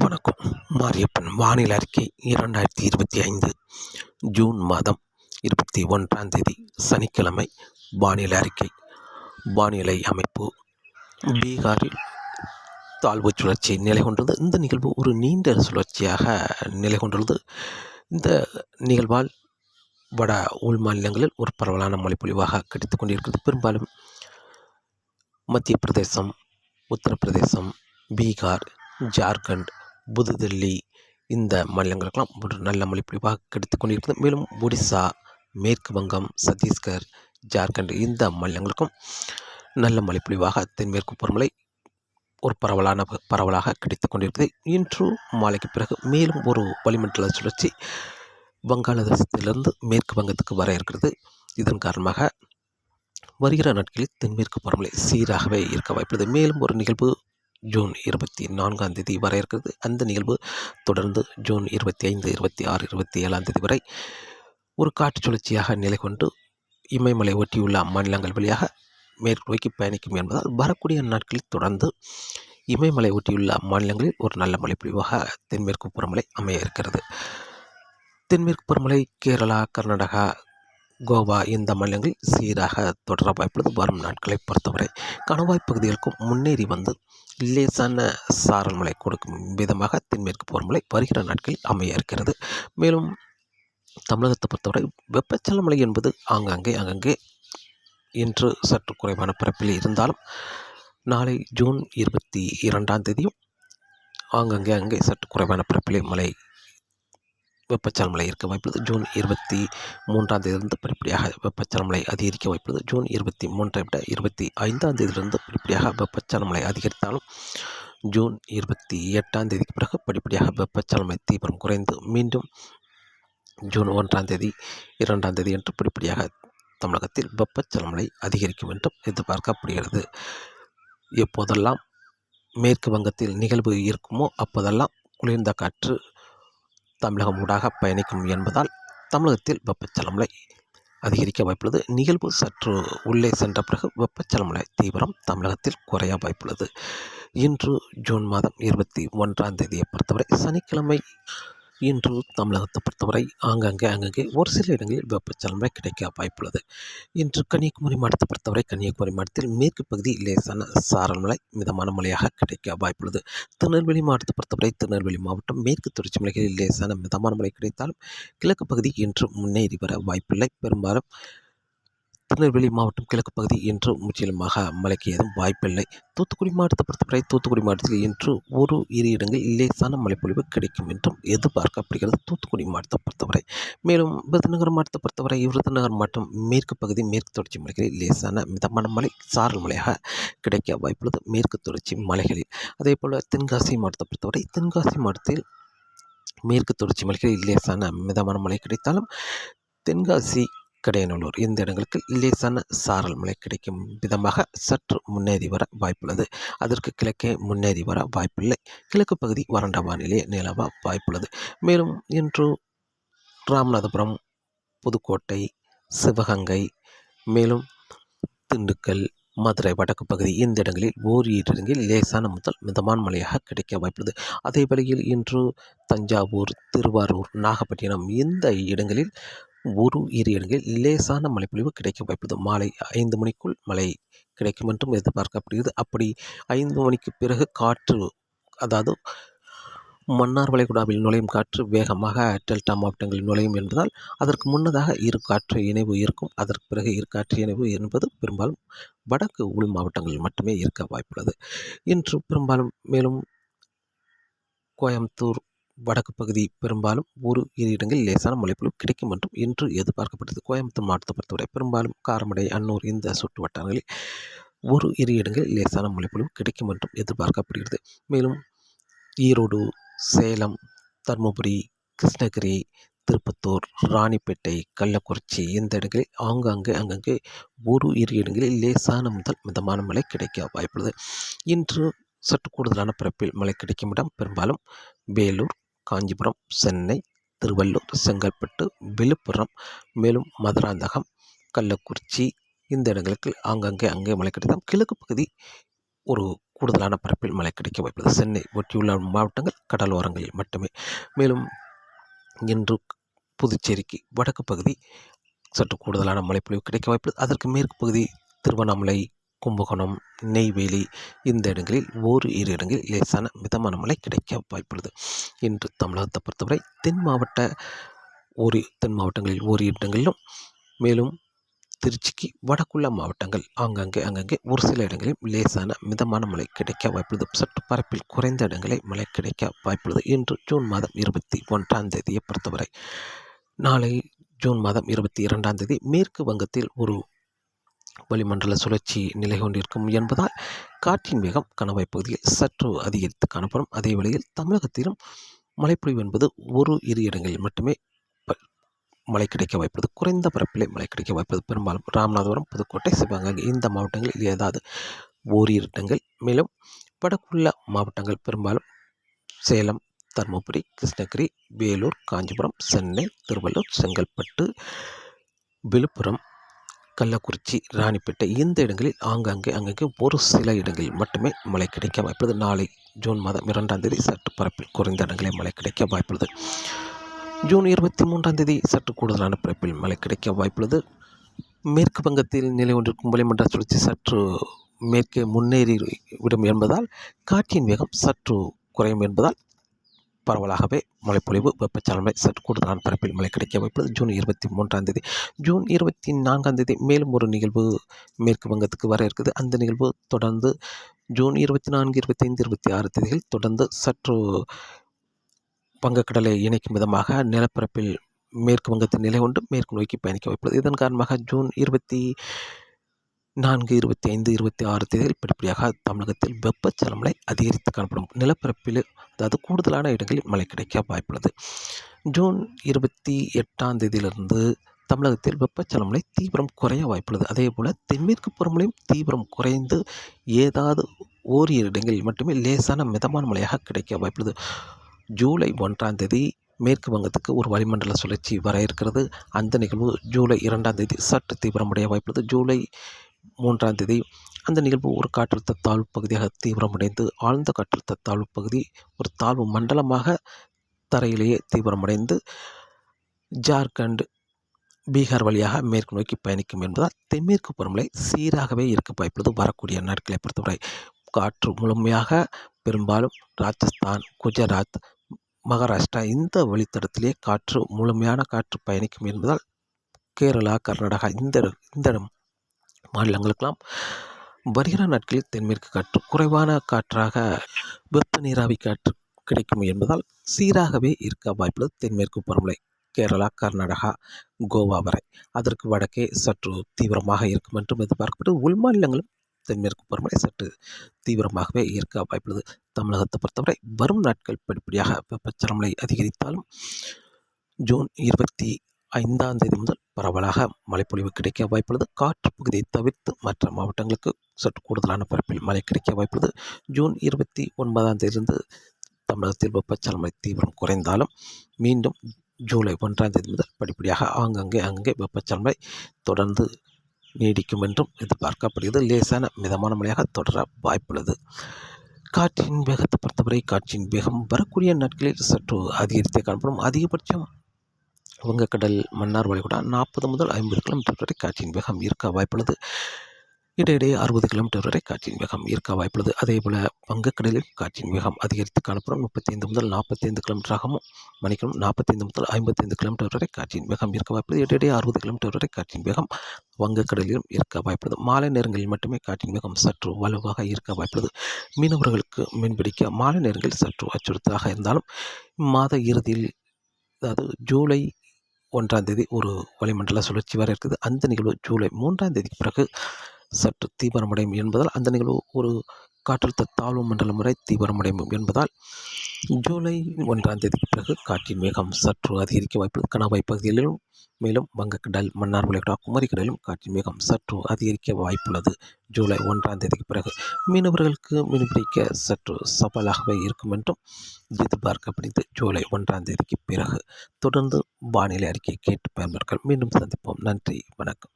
வணக்கம். மாரியப்பன் வானிலை அறிக்கை இரண்டாயிரத்தி இருபத்தி ஐந்து ஜூன் மாதம் இருபத்தி ஒன்றாம் தேதி சனிக்கிழமை வானிலை அறிக்கை. வானிலை அமைப்பு பீகாரில் தாழ்வு சுழற்சி நிலை கொண்டுள்ளது இந்த நிகழ்வு ஒரு நீண்ட சுழற்சியாக நிலை கொண்டுள்ளது இந்த நிகழ்வால் வட உள் மாநிலங்களில் ஒரு பரவலான மழைப்பொழிவாக கிடைத்து கொண்டிருக்கிறது. பெரும்பாலும் மத்திய பிரதேசம் உத்தரப்பிரதேசம் பீகார் ஜார்க்கண்ட் புதுதில்லி இந்த மாநிலங்களுக்கெல்லாம் ஒரு நல்ல மழைப்பொழிவாக கிடைத்து கொண்டிருக்கிறது. மேலும் ஒடிசா மேற்கு வங்கம் சத்தீஸ்கர் ஜார்க்கண்ட் இந்த மாநிலங்களுக்கும் நல்ல மழைப்பொழிவாக தென்மேற்கு பருவமழை ஒரு பரவலான பரவலாக கிடைத்து கொண்டிருக்கிறது. இன்று மாலைக்கு பிறகு மேலும் ஒரு வளிமண்டல சுழற்சி வங்காளதேசத்திலிருந்து மேற்கு வங்கத்துக்கு வர இருக்கிறது. இதன் காரணமாக வருகிற நாட்களில் தென்மேற்கு பருவமழை சீராகவே இருக்க வாய்ப்புள்ளது. மேலும் ஒரு நிகழ்வு ஜூன் இருபத்தி நான்காம் தேதி வர இருக்கிறது. அந்த நிகழ்வு தொடர்ந்து ஜூன் இருபத்தி ஐந்து இருபத்தி ஆறு இருபத்தி ஏழாம் தேதி வரை ஒரு காற்று சுழற்சியாக நிலை கொண்டு இமயமலை ஒட்டியுள்ள மாநிலங்கள் வழியாக மேற்கு நோக்கி பயணிக்கும் என்பதால் வரக்கூடிய நாட்களில் தொடர்ந்து இமயமலை ஒட்டியுள்ள மாநிலங்களில் ஒரு நல்ல மழைப்பொழிவாக தென்மேற்கு புறமலை அமைய இருக்கிறது. தென்மேற்கு புறமலை கேரளா கர்நாடகா கோவா இந்த மாநிலங்களில் சீராக தொடர வாய்ப்புள்ளது. வரும் நாட்களை பொறுத்தவரை கணவாய் பகுதிகளுக்கும் முன்னேறி வந்து லேசான சாரல் மழை கொடுக்கும் விதமாக தென்மேற்கு போர்மலை வருகிற நாட்களில் அமைய இருக்கிறது. மேலும் தமிழகத்தை பொறுத்தவரை வெப்பச்சல மழை என்பது ஆங்காங்கே அங்கங்கே இன்று சற்று குறைவான பரப்பில் இருந்தாலும் நாளை ஜூன் இருபத்தி இரண்டாம் தேதியும் ஆங்கங்கே அங்கே சற்று குறைவான பரப்பிலே மழை வெப்பச்சலமலை இருக்க வாய்ப்புள்ளது ஜூன் இருபத்தி மூன்றாம் தேதியிலிருந்து படிப்படியாக வெப்பச்சலமலை அதிகரிக்க வாய்ப்புள்ளது ஜூன் இருபத்தி மூன்றை விட இருபத்தி ஐந்தாம் தேதியிலிருந்து படிப்படியாக வெப்பச்சலமலை அதிகரித்தாலும் ஜூன் இருபத்தி எட்டாம் தேதிக்கு பிறகு படிப்படியாக வெப்பச்சலமலை தீவிரம் குறைந்து மீண்டும் ஜூன் ஒன்றாம் தேதி இரண்டாம் தேதி என்று படிப்படியாக தமிழகத்தில் வெப்பச்சலமலை அதிகரிக்கும் என்றும் எதிர்பார்க்கப்படுகிறது. எப்போதெல்லாம் மேற்கு வங்கத்தில் நிகழ்வு இருக்குமோ அப்போதெல்லாம் குளிர்ந்த காற்று தமிழகம் ஊடாக பயணிக்கும் என்பதால் தமிழகத்தில் வெப்பச்சலமலை அதிகரிக்க வாய்ப்புள்ளது. நிகழ்வு சற்று உள்ளே சென்ற பிறகு வெப்பச்சலமலை தீவிரம் தமிழகத்தில் குறைய வாய்ப்புள்ளது. இன்று ஜூன் மாதம் இருபத்தி ஒன்றாம் தேதியை பொறுத்தவரை சனிக்கிழமை இன்று தமிழகத்தை பொறுத்தவரை ஆங்காங்கே அங்கங்கே ஒரு சில இடங்களில் வெப்பச்சலமை கிடைக்க வாய்ப்புள்ளது. இன்று கன்னியாகுமரி மாவட்டத்தை பொறுத்தவரை கன்னியாகுமரி மாவட்டத்தில் மேற்கு பகுதி லேசான சாரல் மழை மிதமான மழையாக கிடைக்க வாய்ப்புள்ளது. திருநெல்வேலி மாவட்டத்தை பொறுத்தவரை திருநெல்வேலி மாவட்டம் மேற்கு தொடர்ச்சி மலைகளில் லேசான மிதமான மழை கிடைத்தாலும் கிழக்கு பகுதி இன்று முன்னேறி வர வாய்ப்பில்லை. பெரும்பாலும் திருநெல்வேலி மாவட்டம் கிழக்கு பகுதி இன்று முற்றிலுமாக மழைக்கு ஏதும் வாய்ப்பில்லை. தூத்துக்குடி மாவட்டத்தை பொறுத்தவரை தூத்துக்குடி மாவட்டத்தில் இன்று ஒரு இரு இடங்களில் லேசான மழைப்பொழிவு கிடைக்கும் என்றும் எதிர்பார்க்கப்படுகிறது தூத்துக்குடி மாவட்டத்தை பொறுத்தவரை. மேலும் விருதுநகர் மாவட்டத்தை பொறுத்தவரை விருதுநகர் மாவட்டம் மேற்கு பகுதி மேற்கு தொடர்ச்சி மலைகளில் லேசான மிதமான மழை சாரல் மழையாக கிடைக்க வாய்ப்புள்ளது மேற்கு தொடர்ச்சி மலைகளில். அதே போல் தென்காசி மாவட்டத்தை பொறுத்தவரை தென்காசி மாவட்டத்தில் மேற்கு தொடர்ச்சி மலைகளில் லேசான மிதமான மழை கிடைத்தாலும் தென்காசி கடையநல்லூர். இந்த இடங்களுக்கு லேசான சாரல் மழை கிடைக்கும் விதமாக சற்று முன்னேறி வர வாய்ப்புள்ளது. அதற்கு கிழக்கே முன்னேறி வர வாய்ப்பில்லை. கிழக்கு பகுதி வறண்ட வானிலையே நிலவ வாய்ப்புள்ளது. மேலும் இன்று ராமநாதபுரம் புதுக்கோட்டை சிவகங்கை மேலும் திண்டுக்கல் மதுரை வடக்கு பகுதி இந்த இடங்களில் ஓரிரு இடங்களில் லேசான முதல் மிதமான மழையாக கிடைக்க வாய்ப்புள்ளது. அதே வேளையில் இன்று தஞ்சாவூர் திருவாரூர் நாகப்பட்டினம் இந்த இடங்களில் ஒரு இரு இடங்களில் லேசான மழைப்பொழிவு கிடைக்க வாய்ப்புள்ளது மாலை ஐந்து மணிக்குள் மழை கிடைக்கும் என்றும் எதிர்பார்க்கப்படுகிறது. அப்படி ஐந்து மணிக்கு பிறகு காற்று அதாவது மன்னார் வளைகுடாவில் நுழையும் காற்று வேகமாக டெல்டா மாவட்டங்களில் நுழையும் என்பதால் அதற்கு முன்னதாக இரு காற்று இணைவு இருக்கும். அதற்கு பிறகு இரு காற்று இணைவு என்பது பெரும்பாலும் வடக்கு உள் மாவட்டங்களில் மட்டுமே இருக்க வாய்ப்புள்ளது. இன்று பெரும்பாலும் மேலும் கோயம்புத்தூர் வடக்கு பகுதி பெரும்பாலும் ஒரு இரு இடங்களில் லேசான மழைப்பொழிவு கிடைக்கும் என்றும் இன்று எதிர்பார்க்கப்பட்டது. கோயம்புத்தூர் மாவட்டத்தை பொறுத்தவரை பெரும்பாலும் காரமடை அன்னூர் இந்த சுற்று வட்டாரங்களில் ஒரு இரு இடங்களில் லேசான மழைப்பொழிவு கிடைக்கும் என்றும் எதிர்பார்க்கப்படுகிறது. மேலும் ஈரோடு சேலம் தருமபுரி கிருஷ்ணகிரி திருப்பத்தூர் ராணிப்பேட்டை கள்ளக்குறிச்சி இந்த இடங்களில் ஆங்காங்கே அங்கங்கே ஒரு இரு இடங்களில் லேசான முதல் மிதமான மழை கிடைக்க வாய்ப்புள்ளது. இன்று சற்று கூடுதலான பிறப்பில் மழை கிடைக்கும் இடம் பெரும்பாலும் வேலூர் காஞ்சிபுரம் சென்னை திருவள்ளூர் செங்கல்பட்டு விழுப்புரம் மேலும் மதுராந்தகம் கள்ளக்குறிச்சி இந்த இடங்களுக்கு ஆங்கங்கே அங்கே மழை கிடைத்தால் கிழக்கு பகுதி ஒரு கூடுதலான பரப்பில் மழை கிடைக்க வாய்ப்புள்ளது. சென்னை ஒட்டியுள்ள மாவட்டங்கள் கடலோரங்களில் மட்டுமே. மேலும் இன்று புதுச்சேரிக்கு வடக்கு பகுதி சற்று கூடுதலான மழைப்பொழிவு கிடைக்க வாய்ப்புள்ளது. அதற்கு மேற்கு பகுதி திருவண்ணாமலை கும்பகோணம் நெய்வேலி இந்த இடங்களில் ஒரு இரு இடங்களில் லேசான மிதமான மழை கிடைக்க வாய்ப்புள்ளது. இன்று தமிழகத்தை பொறுத்தவரை தென் மாவட்ட ஒரு தென் மாவட்டங்களில் ஒரு இடங்களிலும் மேலும் திருச்சிக்கு வடக்குள்ள மாவட்டங்கள் ஆங்காங்கே அங்கங்கே ஒரு சில இடங்களில் லேசான மிதமான மழை கிடைக்க வாய்ப்புள்ளது. சற்று பரப்பில் குறைந்த இடங்களில் மழை கிடைக்க வாய்ப்புள்ளது. இன்று ஜூன் மாதம் இருபத்தி ஒன்றாம் தேதியை பொறுத்தவரை நாளை ஜூன் மாதம் இருபத்தி இரண்டாம் தேதி மேற்கு வங்கத்தில் ஒரு வளிமண்டல சுழற்சி நிலை கொண்டிருக்கும் என்பதால் காற்றின் வேகம் கணவாய் பகுதியில் சற்று அதிகரித்து காணப்படும். அதே வேளையில் தமிழகத்திலும் மழைப்பொழிவு என்பது ஒரு இரு இடங்களில் மட்டுமே மழை கிடைக்க வாய்ப்பது குறைந்த பரப்பிலே மழை கிடைக்க வாய்ப்பது. பெரும்பாலும் ராமநாதபுரம் புதுக்கோட்டை சிவகங்கை இந்த மாவட்டங்களில் ஏதாவது ஓரிரு இடங்கள். மேலும் வடக்குள்ள மாவட்டங்கள் பெரும்பாலும் சேலம் தருமபுரி கிருஷ்ணகிரி வேலூர் காஞ்சிபுரம் சென்னை திருவள்ளூர் செங்கல்பட்டு விழுப்புரம் கள்ளக்குறிச்சி ராணிப்பேட்டை இந்த இடங்களில் ஆங்காங்கே அங்கங்கே ஒரு சில இடங்களில் மட்டுமே மழை கிடைக்க வாய்ப்புள்ளது. நாளை ஜூன் மாதம் இரண்டாம் தேதி சற்று பரப்பில் குறைந்த இடங்களில் மழை கிடைக்க வாய்ப்புள்ளது. ஜூன் இருபத்தி மூன்றாம் தேதி சற்று கூடுதலான பரப்பில் மழை கிடைக்க வாய்ப்புள்ளது. மேற்கு வங்கத்தில் நிலை கொண்டிருக்கும் வளிமண்டல சுழற்சி சற்று மேற்கே முன்னேறி விடும் என்பதால் காற்றின் வேகம் சற்று குறையும் என்பதால் பரவலாகவே மழைப்பொழிவு வெப்பச்சலமை சற்று கூடுதலான பரப்பில் மழை கிடைக்க வாய்ப்புள்ளது ஜூன் இருபத்தி மூன்றாம் தேதி. ஜூன் இருபத்தி நான்காம் தேதி மேலும் ஒரு நிகழ்வு மேற்கு வங்கத்துக்கு வர இருக்குது. அந்த நிகழ்வு தொடர்ந்து ஜூன் இருபத்தி நான்கு இருபத்தி ஐந்து இருபத்தி ஆறு தேதிகள் தொடர்ந்து சற்று வங்கக்கடலை இணைக்கும் விதமாக நிலப்பரப்பில் மேற்கு வங்கத்தின் நிலை கொண்டு மேற்கு நோக்கி பயணிக்க வாய்ப்புள்ளது இதன் காரணமாக ஜூன் இருபத்தி நான்கு இருபத்தி ஐந்து இருபத்தி ஆறு தேதியில் படிப்படியாக தமிழகத்தில் வெப்பச்சலமலை அதிகரித்து காணப்படும். நிலப்பரப்பில் அதாவது கூடுதலான இடங்களில் மழை கிடைக்க வாய்ப்புள்ளது. ஜூன் இருபத்தி எட்டாம் தேதியிலிருந்து தமிழகத்தில் வெப்பச்சலமலை தீவிரம் குறைய வாய்ப்புள்ளது. அதே போல் தென்மேற்கு புறமலையும் தீவிரம் குறைந்து ஏதாவது ஓரிரு இடங்களில் மட்டுமே லேசான மிதமான மழையாக கிடைக்க வாய்ப்புள்ளது. ஜூலை ஒன்றாம் தேதி மேற்கு வங்கத்துக்கு ஒரு வளிமண்டல சுழற்சி வர இருக்கிறது. அந்த நிகழ்வு ஜூலை இரண்டாம் தேதி சற்று தீவிரமடைய வாய்ப்புள்ளது. ஜூலை மூன்றாம் தேதி அந்த நிகழ்வு ஒரு காற்றழுத்த தாழ்வு பகுதியாக தீவிரமடைந்து ஆழ்ந்த காற்றழுத்த தாழ்வு பகுதி ஒரு தாழ்வு மண்டலமாக தரையிலேயே தீவிரமடைந்து ஜார்க்கண்ட் பீகார் வழியாக மேற்கு நோக்கி பயணிக்கும் என்பதால் தென்மேற்கு பருவமழை சீராகவே இருக்க வாய்ப்புள்ளது. வரக்கூடிய நாட்களை பொறுத்தவரை காற்று முழுமையாக பெரும்பாலும் ராஜஸ்தான் குஜராத் மகாராஷ்டிரா இந்த வழித்தடத்திலே காற்று முழுமையான காற்று பயணிக்கும் என்பதால் கேரளா கர்நாடகா இந்த இந்த மாநிலங்களுக்கெல்லாம் வருகிற நாட்களில் தென்மேற்கு காற்று குறைவான காற்றாக வெப்ப நீராவி காற்று கிடைக்கும் என்பதால் சீராகவே இருக்க வாய்ப்புள்ளது தென்மேற்கு பருவமழை. கேரளா கர்நாடகா கோவா வரை. அதற்கு வடக்கே சற்று தீவிரமாக இருக்கும் என்றும் எதிர்பார்க்கப்பட்டு உள் மாநிலங்களும் தென்மேற்கு பருவமழை சற்று தீவிரமாகவே இருக்க வாய்ப்புள்ளது. தமிழகத்தை பொறுத்தவரை வரும் நாட்கள் படிப்படியாக வெப்பச்சலமலை அதிகரித்தாலும் ஜூன் இருபத்தி ஐந்தாம் தேதி முதல் பரவலாக மழைப்பொழிவு கிடைக்க வாய்ப்புள்ளது. காற்று பகுதியை தவிர்த்து மற்ற மாவட்டங்களுக்கு சற்று கூடுதலான பரப்பில் மழை கிடைக்க வாய்ப்புள்ளது. ஜூன் இருபத்தி ஒன்பதாம் தேதியிலிருந்து தமிழகத்தில் வெப்பச்சலமழை தீவிரம் குறைந்தாலும் மீண்டும் ஜூலை ஒன்றாம் தேதி முதல் படிப்படியாக ஆங்கங்கே அங்கே வெப்பச்சல்மை தொடர்ந்து நீடிக்கும் என்றும் எதிர்பார்க்கப்படுகிறது. லேசான மிதமான மழையாக தொடர வாய்ப்புள்ளது. காற்றின் வேகத்தை பொறுத்தவரை காற்றின் வேகம் வரக்கூடிய நாட்களில் சற்று அதிகரித்தே காணப்படும். அதிகபட்சம் வங்கக்கடல் மன்னார் வளைகுடா நாற்பது முதல் ஐம்பது கிலோமீட்டர் வரை காற்றின் வேகம் இருக்க வாய்ப்புள்ளது. இடையிடையே அறுபது கிலோமீட்டர் வரை காற்றின் வேகம் இருக்க வாய்ப்புள்ளது. அதே போல் வங்கக்கடலில் காற்றின் வேகம் அதிகரித்து காணப்படும் முப்பத்தைந்து முதல் நாற்பத்தைந்து கிலோமீட்டராகவும் மணிக்கணும் நாற்பத்தைந்து முதல் ஐம்பத்தைந்து கிலோமீட்டர் வரை காற்றின் வேகம் இருக்க வாய்ப்புள்ளது. இடையிடையே அறுபது கிலோமீட்டர் வரை காற்றின் வேகம் வங்கக்கடலிலும் இருக்க வாய்ப்புள்ளது. மாலை நேரங்களில் மட்டுமே காற்றின் வேகம் சற்று வலுவாக இருக்க வாய்ப்புள்ளது. மீனவர்களுக்கு மீன்பிடிக்க மாலை நேரங்களில் சற்று அச்சுறுத்தலாக இருந்தாலும் மாத இறுதியில் அதாவது ஜூலை ஒன்றாம் தேதி ஒரு வளிமண்டல சுழற்சி வர இருக்குது. அந்த நிகழ்வு ஜூலை மூன்றாம் தேதிக்கு பிறகு சற்று தீவிரமடையும் என்பதால் அந்த நிகழ்வு ஒரு காற்றழுத்த தாழ்வு மண்டலம் முறை தீவிரமடையும் என்பதால் ஜூலை ஒன்றாம் தேதிக்கு பிறகு காற்றின் வேகம் சற்று அதிகரிக்க வாய்ப்புள்ளது கணவாய் பகுதிகளிலும் மேலும் வங்கக்கடல் மன்னார் விளையாட்டா குமரிக்கடலிலும் காற்றின் வேகம் சற்று அதிகரிக்க வாய்ப்புள்ளது. ஜூலை ஒன்றாம் தேதிக்கு பிறகு மீனவர்களுக்கு மீன்பிடிக்க சற்று சவாலாகவே இருக்கும் என்றும் எதிர்பார்க்கப்படுகிறது. ஜூலை ஒன்றாம் தேதிக்கு பிறகு தொடர்ந்து வானிலை அறிக்கை கேட்டு பயன்பர்கள் மீண்டும் சந்திப்போம். நன்றி. வணக்கம்.